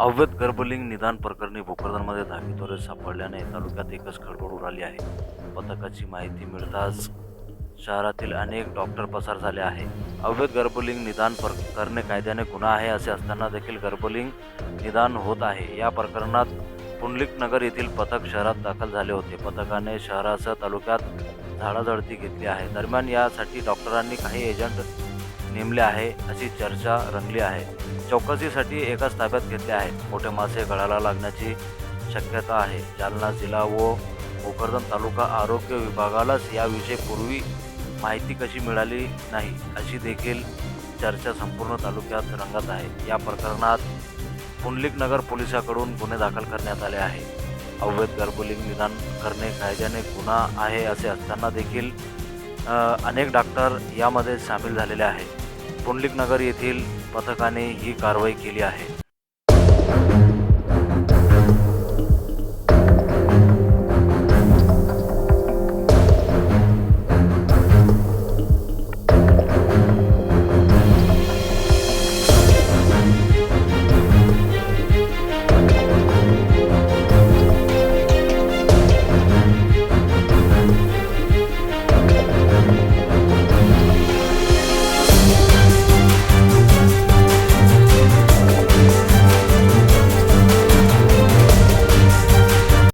अवैध गर्भलिंग निदान प्रकरणी भोकरदनमध्ये धाकीद्वारे सापडल्याने तालुक्यात एकच खळबळ उडाली आहे. पथकाची माहिती मिळताच शहरातील अनेक डॉक्टर पसार झाले आहे. अवैध गर्भलिंग निदान करणे कायद्याने गुन्हा आहे असे असताना देखील गर्भलिंग निदान होत आहे. या प्रकरणात पुंडलिक नगर येथील पथक शहरात दाखल झाले होते. पथकाने शहरासह तालुक्यात झाडाझडती घेतली आहे. दरम्यान यासाठी डॉक्टरांनी काही एजंट नेमले आहे अशी चर्चा रंगली आहे. चौकशीसाठी एकाच ताब्यात घेतले आहे मोठे मासे गळाला लागण्याची शक्यता आहे. जालना जिल्हा व भोकरदन तालुका आरोग्य विभागालाच याविषयी पूर्वी माहिती कशी मिळाली नाही अशी देखील चर्चा संपूर्ण तालुक्यात रंगत आहे. या प्रकरणात पुंडलिक नगर पोलिसाकडून गुन्हे दाखल करण्यात आले आहे अवैध गर्भलिंग निदान करणे कायद्याने गुन्हा आहे असे असताना देखील अनेक डॉक्टर यामध्ये सामील झालेले आहेत. पुंडलिक नगर येथील पथकाने ही कारवाई केली आहे.